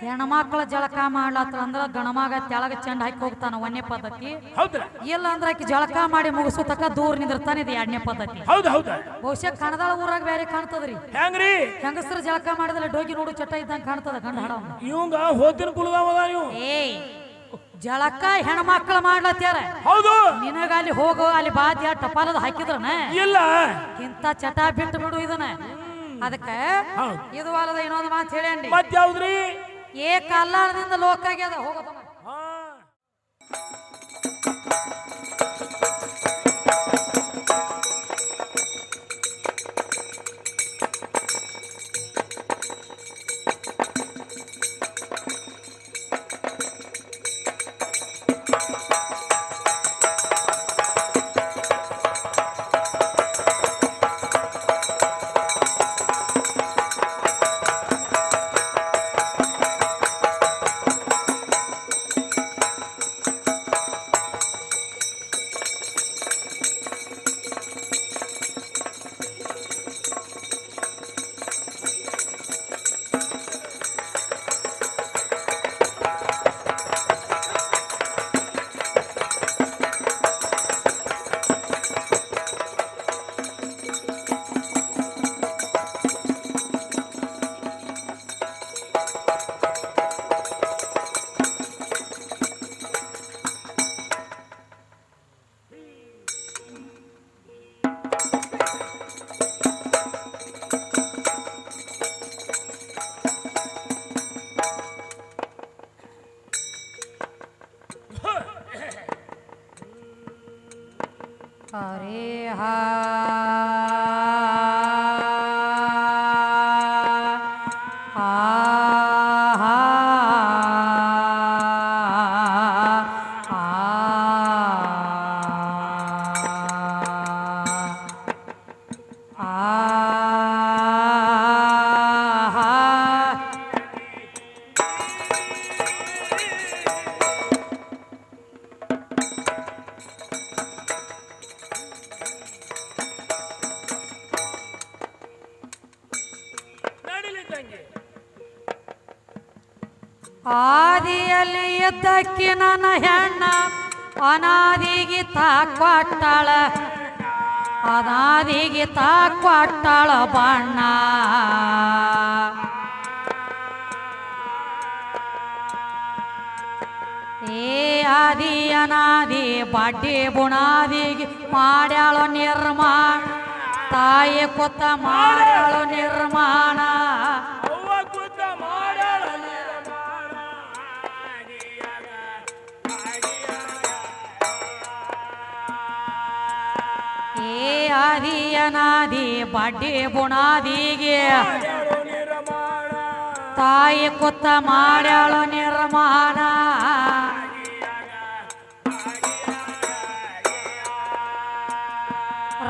ಹೆಣ್ಮಕ್ಳ ಜಳಕ ಮಾಡ್ಲತ್ತ ಅಂದ್ರ ಗಣಮಗ ತೆಳಗ ಚೆಂಡ ಹಾಕಿ ಹೋಗ್ತಾನ ಒಂದನೇ ಪದ್ಧತಿ. ಇಲ್ಲ ಅಂದ್ರ ಆಕಿ ಜಳಕ ಮಾಡಿ ಮುಗಿಸೋ ತಕ ದೂರ ನಿಂದಿರ್ತಾನೆ ಇದು ಎರಡನೇ ಪದ್ಧತಿ. ಹೌದ ಹೌದ. ಬಹುಶಃ ಕಣದಾಳ ಊರಾಗ ಬೇರೆ ಕಾಣ್ತದ್ರಿ. ಹೆಂಗ್ರಿ? ಹೆಂಗಸ್ರ ಜಳಕ ಮಾಡಿದ್ರೆ ಡೋಗಿ ನೋಡು ಚಟ ಇದ್ದಂಗ ಕಾಣ್ತದ ಗಂಡ ಹಡ ಇವಂಗ ಹೋತಿನ ಏಯ್ ಜಳಕ ಹೆಣ್ಮಕ್ಳು ಮಾಡ್ಲತ್ಯಾರ. ಹೌದು. ನಿನಗ ಅಲ್ಲಿ ಹೋಗು ಅಲ್ಲಿ ಬಾದ್ಯ ಟಪಾಲದ ಹಾಕಿದ್ರನ? ಇಲ್ಲ. ಇಂತ ಚಟ ಬಿಟ್ಟು ಬಿಡು ಇದನ್ನ ಅದಕ್ಕೆ. ಇದು ಅಲ್ಲದ ಇನ್ನೊಂದು ಮಾತು ಹೇಳಿ ಮತ್ತೆ ಯಾವ್ದ್ರಿ ಏ ಕಾಲಾರದಿಂದ ಲೋಕ ಆಗ್ಯದ ಹೋಗೋದಮ್ಮ ಎದ್ದಕ್ಕಿ ನನ್ನ ಹೆಣ್ಣ, ಅನಾದಿಗೆ ತಾಕ್ವಾಟ್ಟಾಳ. ಅನಾದಿಗೆ ತಾಕ್ವಾಟ್ಟಾಳ ಬಣ್ಣ. ಏ ಆದಿ ಅನಾದಿ, ಬಡ್ಡಿ ಬುಣಾದಿಗೆ ಮಾಡ್ಯಾಳೋ ನಿರ್ಮಾಣ. ತಾಯಿ ಕೊತ್ತ ಮಾಡ್ಯಾಳೋ ನಿರ್ಮಾಣ. ಆದಿ ಅನಾದಿ ಬಡ್ಡಿ ಬುಣಾದಿಗೆ. ತಾಯಿ ಕೊತ್ತ ಮಾಡ್ಯಾಳು ನಿರ್ಮಾಣ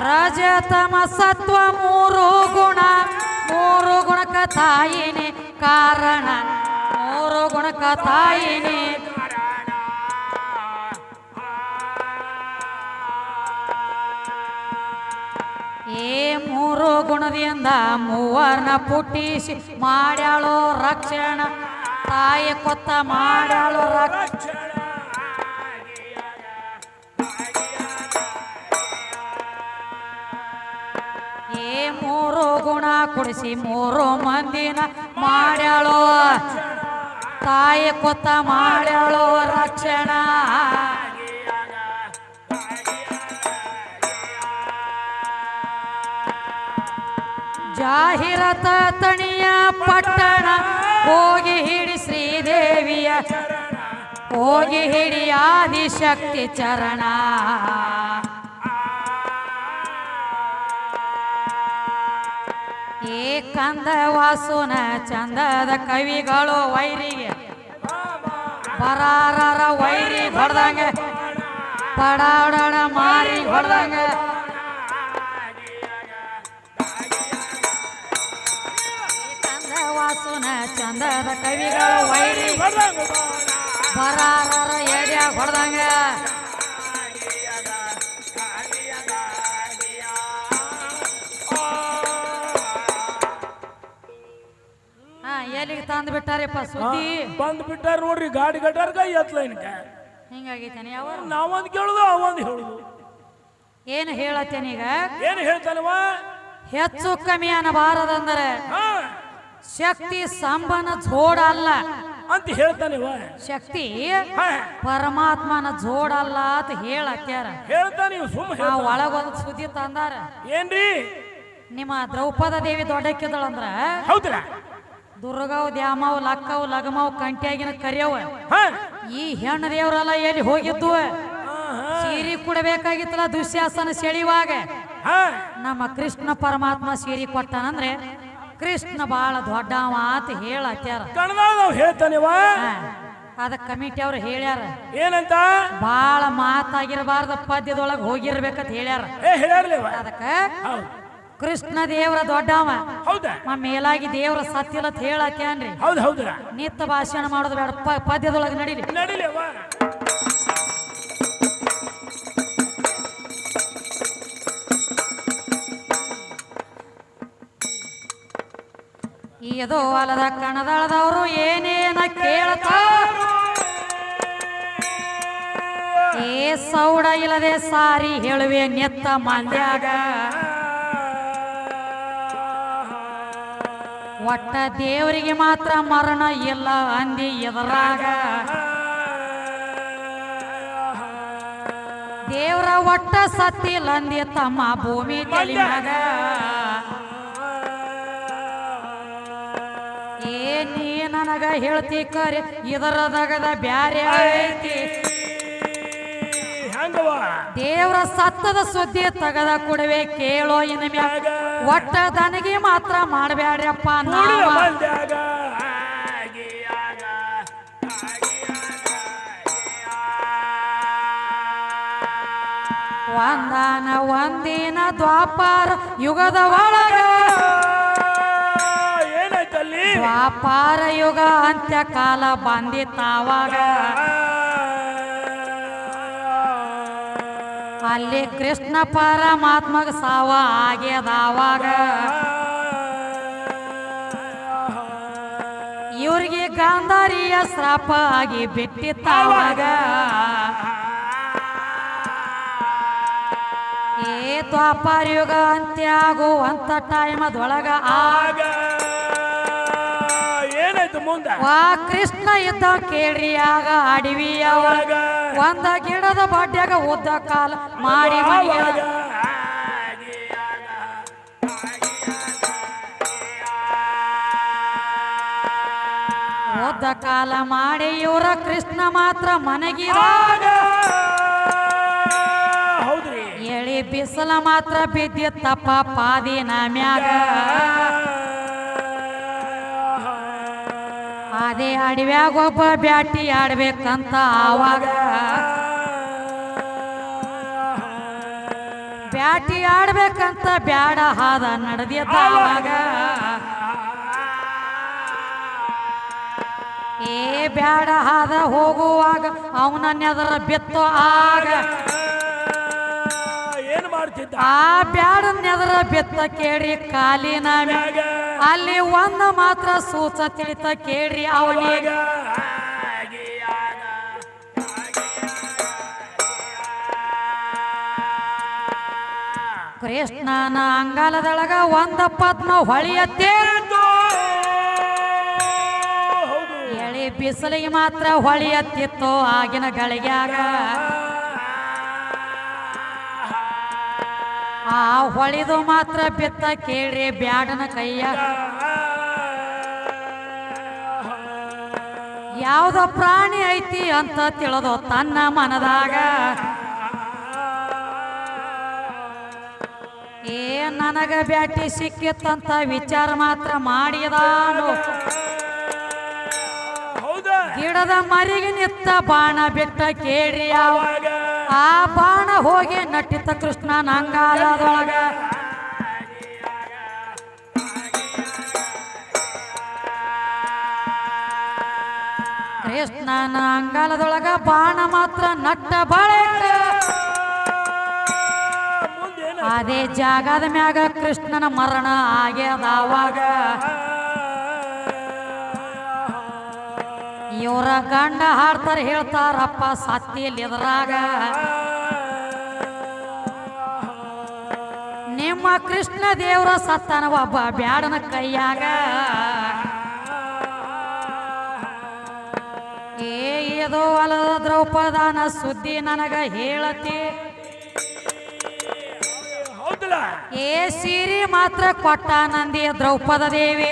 ರಜತಮ ಸತ್ವ ಮೂರು ಗುಣ, ಮೂರು ಗುಣಕ ತಾಯಿನೇ ಕಾರಣ ಮೂರು ಗುಣಕ ತಾಯಿನೇ ಮೂರು ಗುಣದಿಂದ ಮೂವರ್ನ ಪುಟ್ಟಿಸಿ ಮಾಡ್ಯಾಳು ರಕ್ಷಣ. ತಾಯಿ ಕೊತ್ತ ಮಾಡ್ಯಾಳು ರಕ್ಷಣ ಏ ಮೂರು ಗುಣ ಕುಡಿಸಿ ಮೂರು ಮಂದಿನ ಮಾಡ್ಯಾಳು. ತಾಯಿ ಕೊತ್ತ ಮಾಡ್ಯಾಳು ರಕ್ಷಣ. ಜಾಹಿರತ ತಣಿಯ ಪಟ್ಟಣ. ಹೋಗಿ ಹಿಡಿ ಶ್ರೀದೇವಿಯ. ಹೋಗಿ ಹಿಡಿ ಆದಿಶಕ್ತಿ ಚರಣ. ಏ ಕಂದ ವಾಸುನ ಚಂದದ ಕವಿಗಳು ವೈರಿಗೆ. ಪರಾರರ ವೈರಿ ಹೊಡೆದಂಗೆ. ಪಡಾಡಣ ಮಾರಿ ಹೊಡೆದಂಗ. ವಾಸುನ ಚಂದದ ಕವಿಗಳು ವೈರಿ. ಬರ್ದಂಗ ಬಾಣ. ಬರಾರರ ಎಡ್ಯ ಹೊಡೆದಂಗ ಹಾ ಎಲ್ಲಿಗೆ ತಂದು ಬಿಟ್ಟಾರಪ್ಪ ಸುದ್ದಿ? ಬಂದ್ ಬಿಟ್ಟಾರ ನೋಡ್ರಿ ಗಾಡಿ ಗಟಾರ್ಗ ಎತ್ಲೈನ್ಕ ಹಿಂಗಾಗೈತೇನೆ ಯಾವ ನಾವೊಂದ್ ಕೇಳುದು ಅವಂದ್ ಹೇಳುದು. ಏನು ಹೇಳತ್ತೇನೀಗ ಏನ್ ಹೇಳ್ತಾನವ? ಹೆಚ್ಚು ಕಮ್ಮಿ ಅನ್ನಬಾರದಂದರೆ ಹಾ. ಶಕ್ತಿ ಸಂಬನ ಜೋಡ ಅಲ್ಲ. ಅಂತ ಹೇಳ್ತಾನೆ ಶಕ್ತಿ ಪರಮಾತ್ಮನ ಜೋಡ ಅಲ್ಲ ಅಂತ ಹೇಳತ್ಯಾರ. ಹೇಳ್ತಾನೆ ಒಳಗೊಂದು ಸುದ್ದಿ ತಂದಾರ. ಏನ್ರಿ? ನಿಮ್ಮ ದ್ರೌಪದ ದೇವಿ ದೊಡ್ಡಕ್ಕಿದಳಂದ್ರ ಹೌದ್ರ? ದುರ್ಗವ್ ದ್ಯಾಮವ್ ಲಕ್ಕವ್ ಲಗಮವ್ ಕಂಟಿಯಾಗಿನ ಕರಿಯವ ಈ ಹೆಣ್ಣು ದೇವರೆಲ್ಲ ಎಲ್ಲಿ ಹೋಗಿದ್ದು ಸೀರಿ ಕೊಡಬೇಕಾಗಿತ್ತಲ್ಲ ದುಶ್ಯಾಸನ ಸೆಳಿವಾಗ. ನಮ್ಮ ಕೃಷ್ಣ ಪರಮಾತ್ಮ ಸೀರಿ ಕೊಟ್ಟಾನಂದ್ರೆ ಕೃಷ್ಣ ಬಾಳ ದೊಡ್ಡವ ಅಂತ ಹೇಳತ್ಯಾರ. ಹೇಳ್ತಾನೆ ನಾವ್ ಹೇಳ್ತಾನಿವ ಹಾ, ಅದ ಕಮಿಟಿ ಅವ್ರು ಹೇಳ್ಯಾರ. ಏನಂತ? ಬಾಳ ಮಾತಾಗಿರಬಾರ್ದ ಪದ್ಯದೊಳಗ ಹೋಗಿರ್ಬೇಕಂತ ಹೇಳ್ಯಾರ. ಅದಕ್ಕ ಕೃಷ್ಣ ದೇವರ ದೊಡ್ಡವ. ಹೌದಾ? ಮೇಲಾಗಿ ದೇವರ ಸತ್ಯಲತ್ ಅಂತ ಹೇಳತ್ಯಾನ್ರಿ. ಹೌದ್ ಹೌದು. ನಿತ್ಯ ಭಾಷಣ ಮಾಡೋದು ಬೇಡ ಪದ್ಯದೊಳಗ ನಡೀಲಿ. ನಡಿಲಿವ ಇದು ಹೊಲದ ಕಣದಳದವರು ಏನೇನ ಕೇಳ್ತಾರ? ಏ ಸೌಡ ಇಲ್ಲದೆ ಸಾರಿ ಹೇಳುವೆ ನೆತ್ತ ಮಂದ್ಯಾಗ. ಒಟ್ಟ ದೇವರಿಗೆ ಮಾತ್ರ ಮರಣ ಇಲ್ಲ ಅಂದಿ ಎದರಾಗ. ದೇವ್ರ ಒಟ್ಟ ಸತ್ತಿಲ್ಲ ಅಂದಿ ತಮ್ಮ ಭೂಮಿ ತಲಿಮ್ಯಾಗ. ನೀ ನನಗ ಹೇಳ್ತಿ ಕರೆ ಇದರದಗದ ಬ್ಯಾರೆ ಐತಿ. ದೇವರ ಸತ್ತದ ಸುದ್ದಿ ತಗದ ಕೊಡುವೆ ಕೇಳೋ ಇನ್ ಒಟ್ಟ ದನಗಿ ಮಾತ್ರ ನಾವ. ಆಗಿಯಾಗ, ಒಂದಾನ ಒಂದಿನ ದ್ವಾಪಾರ ಯುಗದ ಒಳಗ ದ್ವಾಪಾರ ಯುಗ ಅಂತ್ಯ ಕಾಲ ಬಂದಿತ್ತಾವಾಗ ಅಲ್ಲಿ ಕೃಷ್ಣ ಪರಮಾತ್ಮಗ ಸಾವ ಆಗ್ಯದಾವಾಗ ಇವ್ರಿಗೆ ಗಾಂಧಾರಿಯ ಶ್ರಾಪ ಆಗಿ ಬಿಟ್ಟಿತ್ತಾವಾಗ ಏ ದ್ವಾಪಾರ ಯುಗ ಅಂತ್ಯ ಆಗುವಂತ ಟೈಮ್ ಅದ್ರೊಳಗ ಆಗ ಮುಂದ. ವಾ ಕೃಷ್ಣ ಇದ್ದ ಕೇಳ್ರಿ ಆಗ ಅಡವಿಯ ಒಳಗ ಒಂದ ಗಿಡದ ಬಾಡ್ಯಾಗ ಉದ್ದ ಕಾಲ ಮಾಡಿ ಓದ ಉದ್ದ ಕಾಲ ಮಾಡಿ ಇವರ ಕೃಷ್ಣ ಮಾತ್ರ ಮನಗಿದ. ಆಗ ಹೌದ್ರಿ. ಎಳಿ ಬಿಸಿಲ ಮಾತ್ರ ಬಿದ್ದಿತ್ತಪ್ಪ ಪಾದಿನ ಮ್ಯಾಗ ಅದೇ ಅಡವ್ಯಾಗ ಒಬ್ಬ ಬ್ಯಾಟಿ ಆಡ್ಬೇಕಂತ ಆವಾಗ ಬ್ಯಾಟಿ ಆಡ್ಬೇಕಂತ ಬ್ಯಾಡ ಹಾದ ನಡೆದಿದ್ದ ಆವಾಗ. ಏ ಬ್ಯಾಡ ಹಾದ ಹೋಗುವಾಗ ಅವನ ನೆದರ ಬಿತ್ತು ಆಗ. ಏನು ಮಾಡ್ತಿದ್ದ? ಆ ಬ್ಯಾಡನ್ನೆದರ ನೆದರ ಬಿತ್ತ ಕೇಳಿ ಕಾಲಿನ ಮ್ಯಾಗ. ಅಲ್ಲಿ ಒಂದ ಮಾತ್ರ ಸೂಚ ತಿಳಿತ ಕೇಳ್ರಿ ಅವನಿಗೆ ಕೃಷ್ಣನ ಅಂಗಾಲದೊಳಗ ಒಂದ ಪದ್ಮ ಹೊಳಿಯತ್ತೆ ಎಳಿ ಬಿಸಿಲಿಗೆ ಮಾತ್ರ ಹೊಳಿಯತ್ತಿತ್ತು ಆಗಿನ ಗಳಿಗ್ಯಾಗ. ಆ ಹೊಳಿದು ಮಾತ್ರ ಬಿತ್ತ ಕೇಳ್ರಿ ಬ್ಯಾಡನ ಕೈಯ. ಯಾವ್ದೋ ಪ್ರಾಣಿ ಐತಿ ಅಂತ ತಿಳಿದು ತನ್ನ ಮನದಾಗ. ಏ ನನಗ ಬ್ಯಾಟಿ ಸಿಕ್ಕಿತ್ತಂತ ವಿಚಾರ ಮಾತ್ರ ಮಾಡಿದಾನು. ಗಿಡದ ಮರಿಗೆ ನಿತ್ತ ಬಾಣ ಬಿಟ್ಟ ಕೇಳಿ ಯಾವ ಅವಾಗ ಆ ಬಾಣ ಹೋಗಿ ನಟಿತ ಕೃಷ್ಣ ನಂಗಾಲದೊಳಗ. ಕೃಷ್ಣನ ಅಂಗಾಲದೊಳಗ ಬಾಣ ಮಾತ್ರ ನಟ್ಟ ಬಳಿಕ. ಅದೇ ಜಾಗದ ಮ್ಯಾಗ ಕೃಷ್ಣನ ಮರಣ ಆಗ್ಯದ ಇವರ ಗಂಡ ಹಾಡ್ತಾರೆ ಹೇಳ್ತಾರಪ್ಪ ಸತ್ತಿಯಲ್ಲಿ ಎದುರಾಗ ನಿಮ್ಮ ಕೃಷ್ಣ ದೇವರ ಸತ್ತನ ಒಬ್ಬ ಬ್ಯಾಡನ ಕೈಯಾಗ. ಏ ಇದು ಅಲದ ದ್ರೌಪದನ ಸುದ್ದಿ ನನಗ ಹೇಳತಿ. ಏ ಸೀರೆ ಮಾತ್ರ ಕೊಟ್ಟ ನಂದಿಯ ದ್ರೌಪದ ದೇವಿ.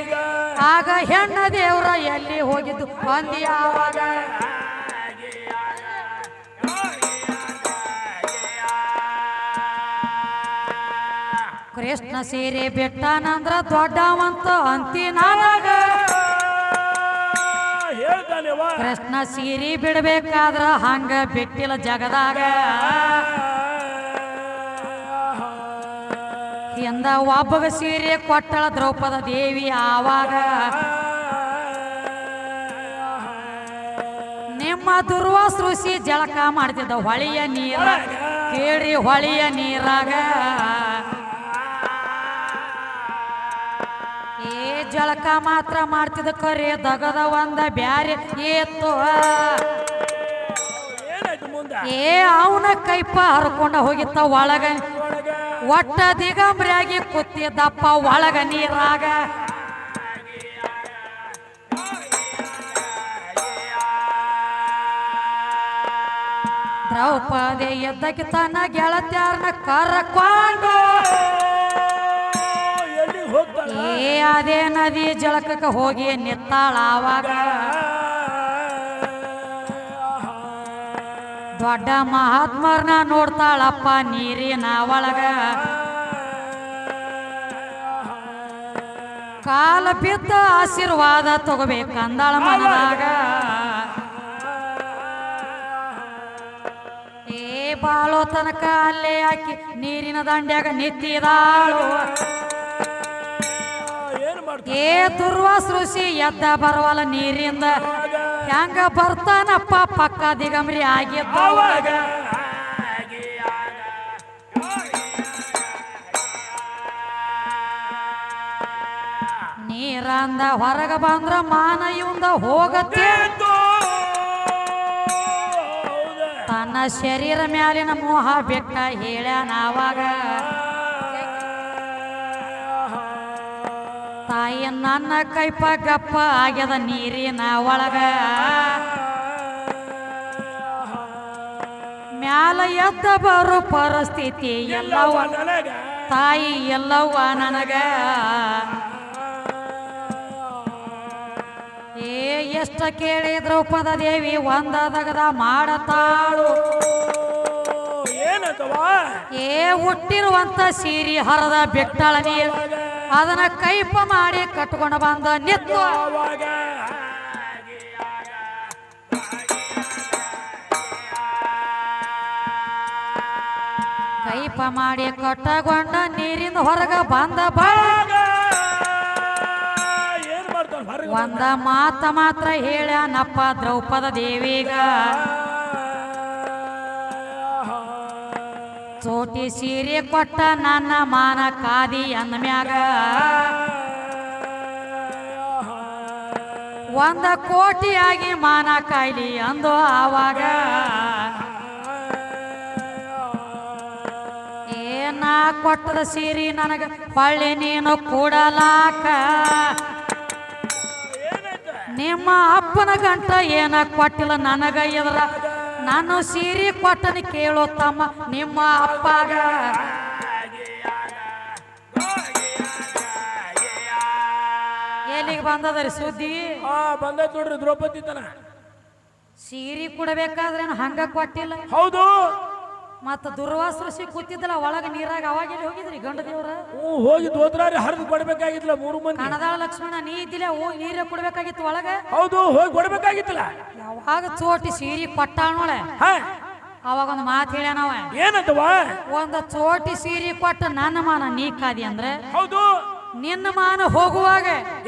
ಆಗ ಹೆಣ್ಣ ದೇವರ ಎಲ್ಲಿ ಹೋಗಿದ್ದು? ಅಂದಿ ಆವಾಗ ಕೃಷ್ಣ ಸೀರೆ ಬಿಟ್ಟನಂದ್ರ ದೊಡ್ಡವಂತ ಅಂತಿ ನಾನಾಗ ಕೃಷ್ಣ ಸೀರೆ ಬಿಡ್ಬೇಕಾದ್ರ ಹಂಗ ಬಿಟ್ಟಿಲ್ಲ ಜಗದಾಗ. ಹಿಂದ ಒಬ್ಬಗ ಸೀರೆ ಕೊಟ್ಟಳ ದ್ರೌಪದ ದೇವಿ ಆವಾಗ. ನಿಮ್ಮ ದುರ್ವಾ ಸೃಷಿ ಜಳಕ ಮಾಡ್ತಿದ್ದ ಹೊಳೆಯ ನೀರ ಕೇಳಿ ಹೊಳೆಯ ನೀರಾಗ. ಏ ಜಳಕ ಮಾತ್ರ ಮಾಡ್ತಿದ್ದ ಕರೆ ದಗದ ಒಂದ ಬ್ಯಾರೆ ಏತ್ತು ಏ ಅವನ ಕೈಪ ಹರ್ಕೊಂಡ ಹೋಗಿತ್ತ ಒಳಗ. ಒಟ್ಟ ದಿಗಂಬ್ರಿಯಾಗಿ ಕೂತಿದ್ದಪ್ಪ ಒಳಗ ನೀರಾಗ. ದ್ರೌಪದಿ ಎದ್ದಕ್ಕೆ ತನ್ನ ಗೆಳತ್ಯಾರನ್ನ ಕರ್ಕೊಂಡು ಏ ಅದೇ ನದಿ ಜಳಕಕ್ಕೆ ಹೋಗಿ ನಿತ್ತಾಳ ಆವಾಗ. ದೊಡ್ಡ ಮಹಾತ್ಮರ್ನ ನೋಡ್ತಾಳಪ್ಪ ನೀರಿನ ಒಳಗ. ಕಾಲ ಬಿದ್ದ ಆಶೀರ್ವಾದ ತಗೋಬೇಕಂದಾಳ ಮನದಾಗ. ಏ ಬಾಳೋ ತನಕ ಅಲ್ಲೇ ಹಾಕಿ ನೀರಿನ ದಂಡ್ಯಾಗ ನಿಂತಿದಾಳು ಏ ದುರ್ವಾಸ ಋಷಿ ಎದ್ದ ಬರವಲ್ಲ ನೀರಿಂದ. ಹೆಂಗ ಬರ್ತಾನಪ್ಪ ಪಕ್ಕ ದಿಗಂಬ್ರಿ ಆಗಿ ಅವಾಗ ನೀರಂದ ಹೊರಗ ಬಂದ್ರ ಮಾನ ಇವಂದ ಹೋಗತ್ತೆ. ತನ್ನ ಶರೀರ ಮ್ಯಾಲಿನ ಮೋಹ ಬೆಟ್ಟ ಹೇಳ್ಯಾನ ಆವಾಗ ತಾಯಿ ನನ್ನ ಕೈಪ ಗಪ್ಪ ಆಗ್ಯದ ನೀರಿನ ಒಳಗ. ಮ್ಯಾಲ ಎದ್ದ ಬರೋ ಪರಿಸ್ಥಿತಿ ಎಲ್ಲವ ತಾಯಿ ಎಲ್ಲವ್ವ ನನಗ. ಏ ಎಷ್ಟ ಕೇಳಿದ್ರು ಪದ ದೇವಿ ಒಂದ ದಗದ ಮಾಡತಾಳು. ಏ ಹುಟ್ಟಿರುವಂತ ಸೀರಿ ಹರದ ಬೆಟ್ಟಳ ನೀರ್ ಅದನ್ನ ಕೈಪ ಮಾಡಿ ಕಟ್ಕೊಂಡು ಬಂದ ನಿತ್ತು ಕೈಪ ಮಾಡಿ ಕಟ್ಟಗೊಂಡ ನೀರಿಂದ ಹೊರಗ ಬಂದ ಬಾ ಏನ್ ಮಾಡ್ತಾಳ ಹೊರಗೆ ಒಂದ ಮಾತ ಮಾತ್ರ ಹೇಳ್ಯಾನಪ್ಪ ದ್ರೌಪದ ದೇವಿಗ. ಚೋಟಿ ಸೀರೆ ಕೊಟ್ಟ ನನ್ನ ಮಾನ ಕಾದಿ ಅಂದ್ಮ್ಯಾಗ ಒಂದ ಕೋಟಿಯಾಗಿ ಮಾನ ಕಾಯ್ಲಿ ಅಂದು ಆವಾಗ ಏನ ಕೊಟ್ಟದ ಸೀರಿ ನನಗ ಹೊಳ್ಳಿ ನೀನು ಕೂಡಲಾಕ? ನಿಮ್ಮ ಅಪ್ಪನ ಗಂಟ ಏನ ಕೊಟ್ಟಿಲ್ಲ ನನಗ ಎದ್ರ ನಾನು ಸೀರೆ ಕೊಟ್ಟನ ಕೇಳೋ ತಮ್ಮ ನಿಮ್ಮ ಅಪ್ಪಗ. ಎಲ್ಲಿಗೆ ಬಂದದ್ರಿ ಸುದ್ದಿ? ಆ ಬಂದೈತ್ ನೋಡ್ರಿ ದ್ರೌಪದಿ ತನ ಸೀರೆ ಕೊಡಬೇಕಾದ್ರೆ ಹಂಗ ಕೊಟ್ಟಿಲ್ಲ. ಹೌದು. ಮತ್ತ ದುರ್ವಾಸ ಋಷಿ ಕೂತಿದ್ದಲ್ಲ ಒಳಗ ನೀರಾಗ ಅವಾಗ ಎಲ್ಲಿ ಹೋಗಿದ್ರಿ ಗಂಡ ದೇವ್ರ? ಹ್ಞೂ ಹೋಗಿ ದೋತ್ರಾರಿ ಹರಿದು ಕೊಡ್ಬೇಕಾಗಿತ್ತಲ್ಲ ಮೂರು ಮಂದಿ. ಕಣದಾಳ ಲಕ್ಷ್ಮಣ ನೀ ಇದ್ದಿಲ್ಲ ಓ ನೀರೇ ಕೊಡ್ಬೇಕಾಗಿತ್ತು ಒಳಗ? ಹೌದು ಹೋಗಿ ಕೊಡ್ಬೇಕಾಗಿತ್ತಲ್ಲ. ಯಾವಾಗ ಚೋಟಿ ಸೀರಿ ಕೊಟ್ಟಾಣೋಳೆ ಹಾ. ಅವಾಗ ಒಂದು ಮಾತು ಹೇಳ್ಯಾನವ ಏನಂತವ ಒಂದ ಚೋಟಿ ಸೀರಿ ಕೊಟ್ಟ ನನ್ನ ಮಾನ ನೀ ಕಾದಿ ಅಂದ್ರೆ? ಹೌದು. ನಿನ್ನ ಮಾನ ಹೋಗುವಾಗ?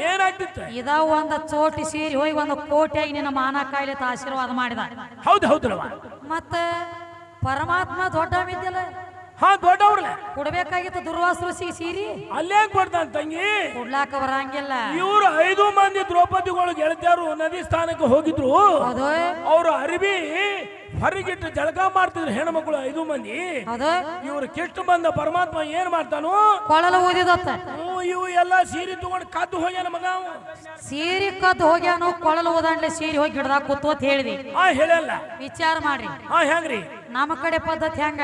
ಏನಾಗ್ತಿತ್ತು ಇದ ಒಂದು ಚೋಟಿ ಸೀರಿ ಹೋಗಿ ಒಂದು ಕೋಟಿಯಾಗಿ ನಿನ್ನ ಮಾನ ಕಾಯಿಲೆ ಆಶೀರ್ವಾದ ಮಾಡಿದ. ಹೌದು ಹೌದು ಮತ್ತ ಪರಮಾತ್ಮ ದೊಡ್ಡ ಇದ್ದಿಲ್ಲ ಹಾ ದೊಡ್ಡವ್ರಲ್ಲ. ಕೊಡ್ಬೇಕಾಗಿತ್ತು ದುರ್ವಾಸ ಋಷಿಗೆ ಸೀರಿ. ಅಲ್ಲೇ ಕೊಡ್ತಾನ ತಂಗಿ? ಕೊಡ್ಲಾಕ ಬರಂಗಿಲ್ಲ. ಇವ್ರು ಐದು ಮಂದಿ ದ್ರೌಪದಿಗಳು ಗೆಳತಿಯರು ನದಿ ಸ್ಥಾನಕ್ಕೆ ಹೋಗಿದ್ರು. ಅವರು ಅರಿವಿ ಹೊರಗಿಟ್ಟು ಜಳಕ ಮಾಡ್ತಿದ್ರು ಹೆಣ್ಮಕ್ಳು ಐದು ಮಂದಿ. ಇವ್ರು ಕೆಟ್ಟು ಬಂದ ಪರಮಾತ್ಮ ಏನ್ ಮಾಡ್ತಾನು? ಕೊಳಲು ಇವು ಎಲ್ಲ ಸೀರೆ ತಗೊಂಡು ಕದ್ದು ಹೋಗ್ಯಾನ ಮಗ ಸೀರೆ ಸೀರಿ ಕದ್ದು ಹೋಗ್ಯಾನು ಕೊಳಲು ಓದಾಂಡ್ಲೆ ಸೀರೆ ಹೋಗಿ ಗಿಡದಾಗ ಕೂತು ಅಂತ ಹೇಳಿದಿ. ಹಾ ಹೇಳಲ್ಲ. ವಿಚಾರ ಮಾಡ್ರಿ. ಹಾ ಹೆಂಗ್ರಿ? ನಮ್ಮ ಕಡೆ ಪದ್ಧತಿ ಹೆಂಗ?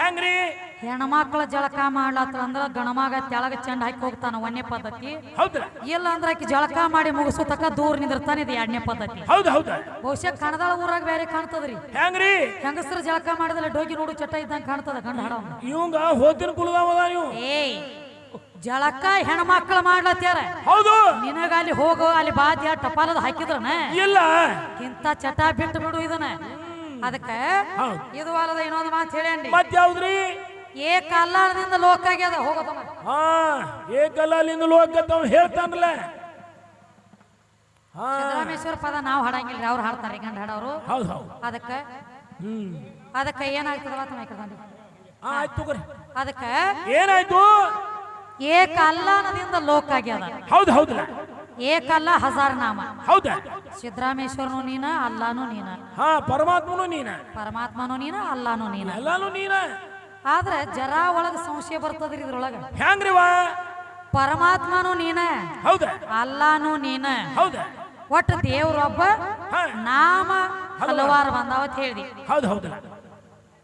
ಹೆಂಗ್ರಿ? ಹೆಣ್ಮಕ್ಳ ಜಳಕ ಮಾಡ್ಲತ್ತ ಅಂದ್ರ ಗಣಮಗ ತೆಳಗ ಚೆಂಡ ಹಾಕಿ ಹೋಗ್ತಾನ ಒಂದನೇ ಪದ್ಧತಿ. ಇಲ್ಲ ಅಂದ್ರ ಆಕಿ ಜಳಕ ಮಾಡಿ ಮುಗಿಸೋ ತಕ ದೂರ ನಿಂದಿರ್ತಾನೆ ಇದು ಎರಡನೇ ಪದ್ಧತಿ. ಹೌದು ಹೌದ. ಬಹುಶಃ ಕಣದಾಳ ಊರಾಗ ಬೇರೆ ಕಾಣ್ತದ್ರಿ. ಹೆಂಗ್ರಿ? ಹೆಂಗಸ್ರ ಜಳಕ ಮಾಡಿದ್ರೆ ಡೋಗಿ ನೋಡು ಚಟ ಇದ್ದಂಗ ಕಾಣ್ತದ ಗಂಡ ಹಡ ಇವಂಗ ಹೋತಿನ ಏಯ್ ಜಳಕ ಹೆಣ್ಮಕ್ಳು ಮಾಡ್ಲತ್ಯಾರ. ಹೌದು. ನಿನಗ ಅಲ್ಲಿ ಹೋಗೋ ಅಲ್ಲಿ ಬಾದ್ಯ ಟಪಾಲದ ಹಾಕಿದ್ರನ? ಇಲ್ಲ. ಇಂತ ಚಟ ಬಿಟ್ಟು ಬಿಡು ಇದನ್ನ. ಅದಕ್ಕ ಹೌದು. ಇದು ಅಲ್ಲದ ಇನ್ನೊಂದು ಮಾತು ಹೇಳಿ ಮತ್ತೆ ಯಾವ್ದ್ರಿ? ಏ ಕಲ್ಲಾಳದಿಂದ ಲೋಕ ಆಗ್ಯದ ಹೋಗೋದಮ್ಮ ಹಾ ಏಕಲ್ಲಿಂದ ಲೋಕ ಹೇಳ್ತಾನಲ್ಲ ಸಿದ್ದರಾಮೇಶ್ವರ ಪದ ನಾವು ಹಾಡಂಗಿಲ್ಲ ಅವ್ರು ಹಾಡ್ತಾರೆ ಗಂಡ ಹಾಡೋರು. ಹೌದು ಹೌದು. ಅದಕ್ಕ ಅದಕ್ಕ ಏನಾಗ್ತದಲ್ಲ ತಮ್ಮ ಹಾ ಆಯ್ತು ಅದಕ್ಕ ಏನಾಯ್ತು? ಏಕಲ್ಲನದಿಂದ ಲೋಕ ಆಗ್ಯದ. ಹೌದು ಹೌದಲ್ಲ ಏಕಲ್ಲ ಹಜಾರ್ ನಾಮ. ಹೌದ? ಸಿದ್ದರಾಮೇಶ್ವರನು ನೀನ ಅಲ್ಲಾನು ನೀನ? ಹಾ ಪರಮಾತ್ಮನು ನೀನ. ಪರಮಾತ್ಮನು ನೀನ ಅಲ್ಲಾನು ನೀನ? ಎಲ್ಲಾನು ನೀನ. ಆದ್ರೆ ಜರಾ ಒಳಗ ಸಂಶಯ ಬರ್ತದ್ರಿ ಇದ್ರೊಳಗ. ಹೆಂಗ್ರಿ ವಾ? ಪರಮಾತ್ಮನು ನೀನ ಹೌದ? ಅಲ್ಲಾನು ನೀನ? ಹೌದ? ಒಟ್ಟು ದೇವ್ರೊಬ್ಬ ನಾಮ ಹಲವಾರು ಬಂದಾವತ್ ಹೇಳ್ದಿ. ಹೌದು ಹೌದು.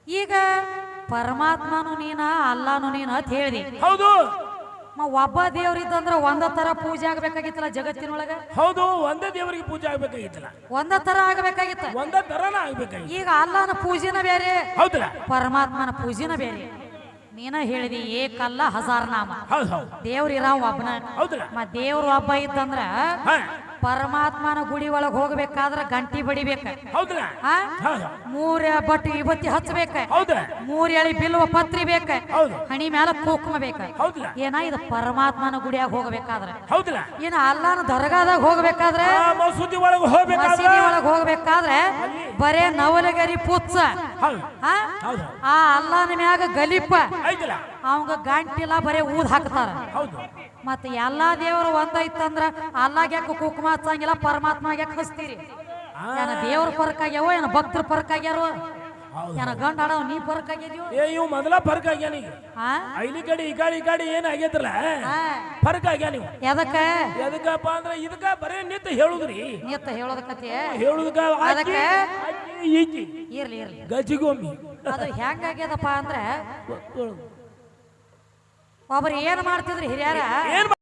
ಈಗ ಪರಮಾತ್ಮನು ನೀನ ಅಲ್ಲಾನು ನೀನ ಅಂತ ಹೇಳ್ದಿ. ಹೌದು. ಒಬ್ಬ ದೇವ್ರಿದ್ದಂದ್ರ ಒಂದ ತರ ಪೂಜೆ ಆಗ್ಬೇಕಾಗಿತ್ತಲ್ಲ ಜಗತ್ತಿನೊಳಗ? ಹೌದು ಒಂದೇ ದೇವರಿಗೆ ಪೂಜೆ ಆಗ್ಬೇಕಾಗಿತ್ತಲ್ಲ. ಒಂದ ತರ ಆಗ್ಬೇಕಾಗಿತ್ತ? ಒಂದೇ ತರನ ಆಗ್ಬೇಕಾಗಿತ್ತು. ಈಗ ಅಲ್ಲನ ಪೂಜೆನ ಬೇರೆ ಹೌದಲ್ಲ. ಪರಮಾತ್ಮನ ಪೂಜೆನ ಬೇರೆ. ನೀನ ಹೇಳಿದಿ ಏಕಲ್ಲ ಹಜಾರ್ ನಾಮ. ಹೌದು ಹೌದು. ದೇವ್ರ ಇರಾವ ಒಬ್ಬನ ಹೌದಲ್ಲ. ಮ ದೇವ್ರ ಒಬ್ಬ ಇತ್ತಂದ್ರ ಪರಮಾತ್ಮನ ಗುಡಿ ಒಳಗೆ ಹೋಗ್ಬೇಕಾದ್ರ ಗಂಟಿ ಬಡಿಬೇಕ. ಆ? ಹೌದು ಮೂರ ಬಟ್ಟಿ ಇವತ್ತಿ ಹಚ್ಚಬೇಕ. ಹೌದು. ಮೂರ್ ಎಳಿ ಬಿಲ್ವ ಪತ್ರಿ ಬೇಕ. ಹೌದು. ಹಣಿ ಮೇಲೆ ಕುಂಕುಮ ಬೇಕ. ಏನ ಇದು ಪರಮಾತ್ಮನ ಗುಡಿಯಾಗ ಹೋಗ್ಬೇಕಾದ್ರೆ? ಹೌದಲ್ಲ ಏನ ಅಲ್ಲಾನ ದರ್ಗಾದಾಗ ಹೋಗ್ಬೇಕಾದ್ರೆ? ಮಸೂದಿ ಒಳಗೆ ಹೋಗ್ಬೇಕಾದ್ರೆ? ಮಸೀದಿ ಒಳಗ್ ಹೋಗ್ಬೇಕಾದ್ರೆ ಬರೇ ನವಲಗರಿ ಪುಚ್ಚ ಹೌದು. ಆ? ಹೌದು. ಆ ಅಲ್ಲಾನ ಮ್ಯಾಗ ಗಲಿಪ. ಐತಲ್ಲ ಅವಂಗ ಗಂಟಿಲ್ಲ ಬರೇ ಊದ್ ಹಾಕ್ತಾರ. ಹೌದು. ಮತ್ತ ಎಲ್ಲಾ ದೇವರು ಒಂದೈತಂದ್ರ ಅಲ್ಲಾಗ ಯಾಕೆ ಕುಕುಮ ಹಚ್ಚಂಗಿಲ್ಲ ಪರಮಾತ್ಮ ಯಾಕೆ ಹಚ್ತೀರಿ? ಏನ ದೇವ್ರ ಪರಕ್ ಆಗ್ಯಾವ ಏನ ಭಕ್ತರ ಪರಕ್ ಆಗ್ಯಾರೋ? ಹೌದು. ಏನ ಗಂಡ ಆಡವ ನೀ ಪರಕ್ ಆಗ್ಯಾದ್ಯೋ? ಏ ಇವ್ ಮೊದಲ ಫರ್ಕ್ ಆಗ್ಯಾನ ಈಗ ಹಾ ಐಲಿ ಕಡೆ ಈ ಗಾಡಿ ಈ ಕಡೆ ಏನ್ ಆಗೈತ್ರಲ್ಲ ಹಾ. ಫರ್ಕ್ ಆಗ್ಯಾನ ನೀವು? ಎದಕ್ಕ? ಎದಕ್ಕಪ್ಪ ಅಂದ್ರೆ ಇದಕ್ಕ ಬರೇ ನಿತ್ತ ಹೇಳುದ್ರಿ. ನಿತ್ತ ಹೇಳೋದ ಕತೆ ಹೇಳುದಕ್ಕ ಅದಕ್ಕೆ? ಈಜಿ ಇರ್ಲಿ ಇರ್ಲಿ. ಗಜಿಗೊಮ್ಮಿ ಅದು ಹೆಂಗಾಗ್ಯದಪ್ಪ ಅಂದ್ರೆ ಒಬ್ರು ಏನ್ ಮಾಡ್ತಿದ್ರು ಹಿರಿಯರ?